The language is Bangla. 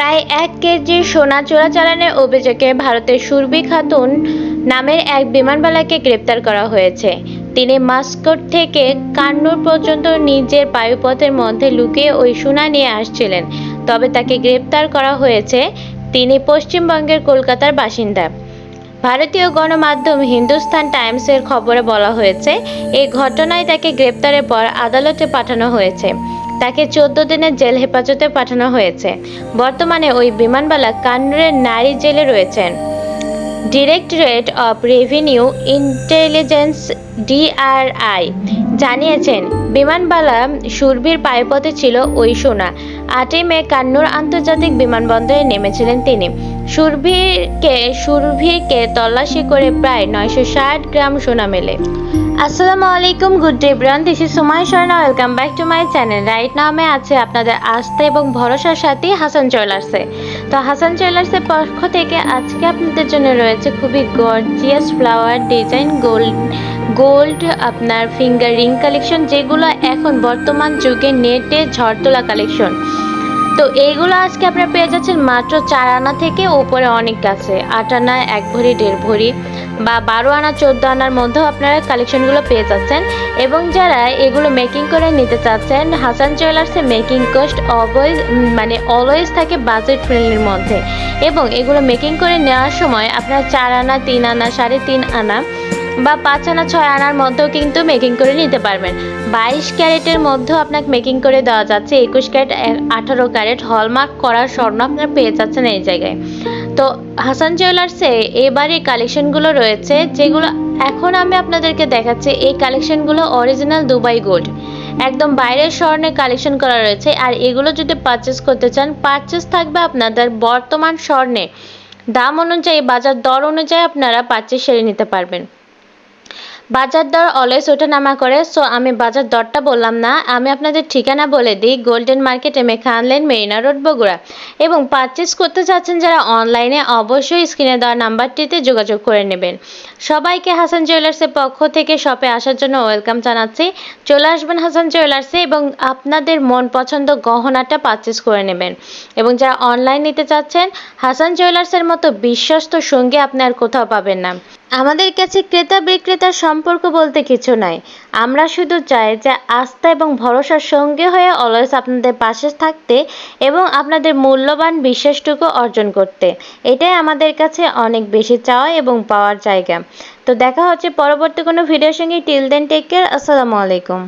প্রায় এক কেজি সোনা চোরাচালানের অভিযোগে ভারতের সুরবি খাতুন নামের এক বিমানবালাকে গ্রেপ্তার করা হয়েছে। তিনি মাস্কট থেকে কান্নুর পর্যন্ত নিজের বায়ুপথের মধ্যে লুকিয়ে ওই সোনা নিয়ে আসছিলেন। তবে তাকে গ্রেপ্তার করা হয়েছে তিনি পশ্চিমবঙ্গের কলকাতার বাসিন্দা। ভারতীয় গণমাধ্যম হিন্দুস্তান টাইমসের খবরে বলা হয়েছে, এই ঘটনায় তাকে গ্রেপ্তারের পর আদালতে পাঠানো হয়েছে। তাকে চোদ্দ দিনের জেল হেফাজতে পাঠানো হয়েছে। বর্তমানে ওই বিমানবালা কান্নুরের নারী জেলে রয়েছেন। Directorate of revenue intelligence, DRI, জানিয়েছেন, বিমানবালা সুরভির পায়পথে ছিল ওই সোনা। আটই মে কান্নুর আন্তর্জাতিক বিমানবন্দরে নেমেছিলেন তিনি। সুরভিরকে সুরভিরকে তল্লাশি করে প্রায় নয়শো ষাট গ্রাম সোনা মেলে। আসসালামু আলাইকুম good day bran this is Sumai Sharma welcome back to my channel right নামে আছে আপনাদের আস্থা এবং ভরসার সাথে হাসান জুয়েলার্সে তো হাসান জুয়েলার্সের পক্ষ থেকে আজকে আপনাদের জন্য রয়েছে খুবই gorgeous flower design gold gold আপনার ফিঙ্গার রিং কালেকশন যেগুলো এখন বর্তমান যুগে নেটে ঝড় তোলা কালেকশন তো এইগুলো আজকে আপনারা পেয়ে যাচ্ছেন মাত্র চার আনা থেকে উপরে অনেক আছে আট আনা, এক ভরি, দেড় ভরি বা বারো আনা, চোদ্দ আনার মধ্যেও আপনারা কালেকশনগুলো পেয়ে যাচ্ছেন। এবং যারা এগুলো মেকিং করে নিতে চাচ্ছেন হাসান জুয়েলার্সে মেকিং কস্ট অলওয়েজ মানে অলওয়েজ থাকে বাজেট ফ্রেন্ডলির মধ্যে। এবং এগুলো মেকিং করে নেওয়ার সময় আপনারা চার আনা, তিন আনা, সাড়ে তিন আনা বা পাঁচ আনা ছয় আনার মধ্যেও কিন্তু মেকিং করে নিতে পারবেন। বাইশ ক্যারেটের মধ্যেও আপনাকে মেকিং করে দেওয়া যাচ্ছে। একুশ ক্যারেট আঠারো ক্যারেট হলমার্ক করার স্বর্ণ আপনারা পেয়ে যাচ্ছেন এই জায়গায়। তো হাসান জুয়েলার্সে এবার কালেকশনগুলো রয়েছে, যেগুলো এখন আমি আপনাদেরকে দেখাচ্ছি। এই কালেকশনগুলো অরিজিনাল দুবাই গোল্ড একদম বাইরের স্বর্ণে কালেকশন করা রয়েছে। আর এগুলো যদি পারচেস করতে চান পারচেস থাকবে আপনাদের বর্তমান স্বর্ণে। দাম অনুযায়ী, বাজার দর অনুযায়ী আপনারা পারচেস সেরে নিতে পারবেন। বাজার দর অলওয়েজ ওঠানামা করে সো আমি বাজার দরটা বললাম না। আমি আপনাদের ঠিকানা বলে দিই গোল্ডেন মার্কেটে মেখান লেন মেরিনা রোড, বগুড়া। এবং পারচেস করতে চাচ্ছেন যারা অনলাইনে অবশ্যই স্ক্রিনে দেওয়া নাম্বারটিতে যোগাযোগ করে নেবেন। সবাইকে হাসান জুয়েলার্সের পক্ষ থেকে শপে আসার জন্য ওয়েলকাম জানাচ্ছি। চলে আসবেন হাসান জুয়েলার্সে এবং আপনাদের মন পছন্দ গহনাটা পারচেস করে নেবেন। এবং যারা অনলাইন নিতে চাচ্ছেন হাসান জুয়েলার্সের মতো বিশ্বস্ত সঙ্গী আপনি আর কোথাও পাবেন না। আমাদের কাছে ক্রেতা বিক্রেতার সম্পর্ক বলতে কিছু নাই। আমরা শুধু চাই যে আস্থা এবং ভরসার সঙ্গে হয়ে অলয়েস আপনাদের পাশে থাকতে এবং আপনাদের মূল্যবান বিশ্বাসটুকু অর্জন করতে। এটাই আমাদের কাছে অনেক বেশি চাওয়া এবং পাওয়ার জায়গা। তো দেখা হচ্ছে পরবর্তী কোনো ভিডিওর সঙ্গে। টিল দেন টেক কেয়ার আসসালামু আলাইকুম।